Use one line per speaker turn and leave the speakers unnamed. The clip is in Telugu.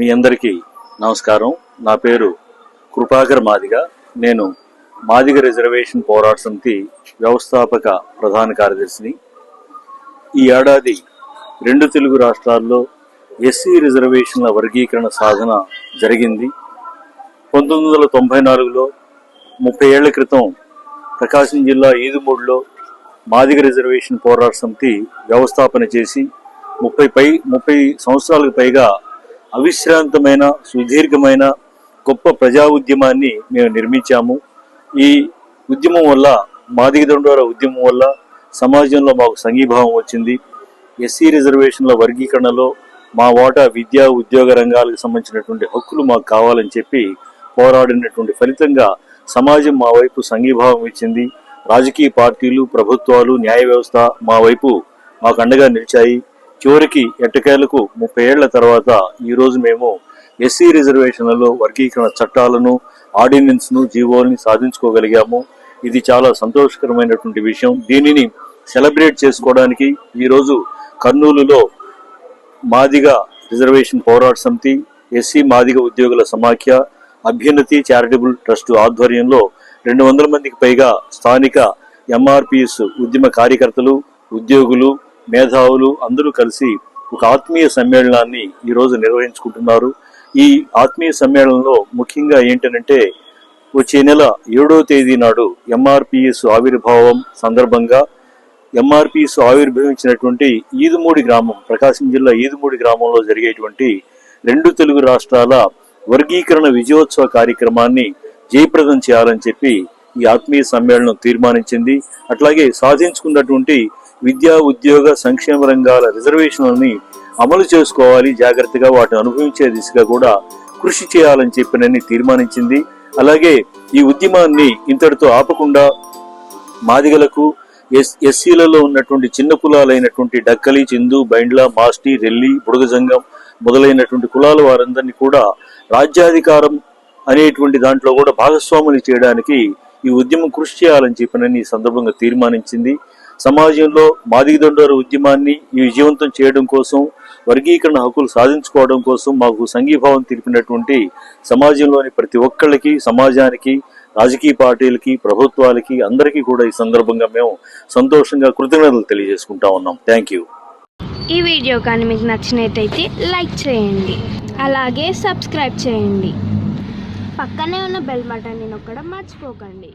మీ అందరికీ నమస్కారం. నా పేరు కృపాకర్ మాదిగ. నేను మాదిగ రిజర్వేషన్ పోరాట సమితి వ్యవస్థాపక ప్రధాన కార్యదర్శిని. ఈ ఏడాది రెండు తెలుగు రాష్ట్రాల్లో ఎస్సీ రిజర్వేషన్ల వర్గీకరణ సాధన జరిగింది. పంతొమ్మిది వందల తొంభై నాలుగులో ముప్పై ఏళ్ళ క్రితం ప్రకాశం జిల్లా ఈదుమూడులో మాదిగ రిజర్వేషన్ పోరాట సమితి వ్యవస్థాపన చేసి ముప్పై పై ముప్పై సంవత్సరాలకు పైగా అవిశ్రాంతమైన సుదీర్ఘమైన గొప్ప ప్రజా ఉద్యమాన్ని మేము నిర్మించాము. ఈ ఉద్యమం వల్ల మాదిగ దండోర ఉద్యమం వల్ల సమాజంలో మాకు సంఘీభావం వచ్చింది. ఎస్సీ రిజర్వేషన్ల వర్గీకరణలో మా వాటా విద్యా ఉద్యోగ రంగాలకు సంబంధించినటువంటి హక్కులు మాకు కావాలని చెప్పి పోరాడినటువంటి ఫలితంగా సమాజం మా వైపు సంఘీభావం ఇచ్చింది. రాజకీయ పార్టీలు ప్రభుత్వాలు న్యాయ వ్యవస్థ మా వైపు మాకు అండగా నిలిచాయి. చివరికి ఎట్టకేలకు ముప్పై ఏళ్ళ తర్వాత ఈరోజు మేము ఎస్సీ రిజర్వేషన్లలో వర్గీకరణ చట్టాలను ఆర్డినెన్స్ను జీవోల్ని సాధించుకోగలిగాము. ఇది చాలా సంతోషకరమైనటువంటి విషయం. దీనిని సెలబ్రేట్ చేసుకోవడానికి ఈరోజు కర్నూలులో మాదిగ రిజర్వేషన్ పోరాట సమితి ఎస్సీ మాదిగ ఉద్యోగుల సమాఖ్య అభ్యున్నతి చారిటబుల్ ట్రస్ట్ ఆధ్వర్యంలో రెండు వందల మందికి పైగా స్థానిక ఎంఆర్పిఎస్ ఉద్యమ కార్యకర్తలు ఉద్యోగులు మేధావులు అందరూ కలిసి ఒక ఆత్మీయ సమ్మేళనాన్ని ఈ రోజు నిర్వహించుకుంటున్నారు. ఈ ఆత్మీయ సమ్మేళనంలో ముఖ్యంగా ఏంటంటే వచ్చే నెల ఏడో తేదీ నాడు ఎంఆర్పిఎస్ ఆవిర్భావం సందర్భంగా ఎంఆర్పిఎస్ ఆవిర్భవించినటువంటి ఈదుమూడి గ్రామం ప్రకాశం జిల్లా ఈదుమూడి గ్రామంలో జరిగేటువంటి రెండు తెలుగు రాష్ట్రాల వర్గీకరణ విజయోత్సవ కార్యక్రమాన్ని జయప్రదం చేయాలని చెప్పి ఈ ఆత్మీయ సమ్మేళనం తీర్మానించింది. అట్లాగే సాధించుకున్నటువంటి విద్యా ఉద్యోగ సంక్షేమ రంగాల రిజర్వేషన్లని అమలు చేసుకోవాలి జాగ్రత్తగా వాటిని అనుభవించే దిశగా కూడా కృషి చేయాలని చెప్పినని తీర్మానించింది. అలాగే ఈ ఉద్యమాన్ని ఇంతటితో ఆపకుండా మాదిగలకు ఎస్ ఎస్సీలలో ఉన్నటువంటి చిన్న కులాలైనటువంటి డక్కలి చిందు బైండ్ల మాస్టి రెల్లి బుడగజంగం మొదలైనటువంటి కులాల వారందరినీ కూడా రాజ్యాధికారం అనేటువంటి దాంట్లో కూడా భాగస్వాములు చేయడానికి ఈ ఉద్యమం కృషి చేయాలని చెప్పినని ఈ సందర్భంగా తీర్మానించింది. సమాజంలో మాదిగదండోర ఉద్యమాన్ని ఈ విజయవంతం చేయడం కోసం వర్గీకరణ హక్కులు సాధించుకోవడం కోసం మాకు సంఘీభావం తెలిపినటువంటి సమాజంలోని ప్రతి ఒక్కళ్ళకి సమాజానికి రాజకీయ పార్టీలకి ప్రభుత్వాలకి అందరికీ కూడా ఈ సందర్భంగా మేము సంతోషంగా కృతజ్ఞతలు తెలియజేసుకుంటా ఉన్నాం. థ్యాంక్ యూ
ఈ వీడియో కానీ మీకు నచ్చినట్టయితే లైక్ చేయండి. అలాగే సబ్స్క్రైబ్ చేయండి. పక్కనే ఉన్న బెల్ బటన్ని నొక్కడం మర్చిపోకండి.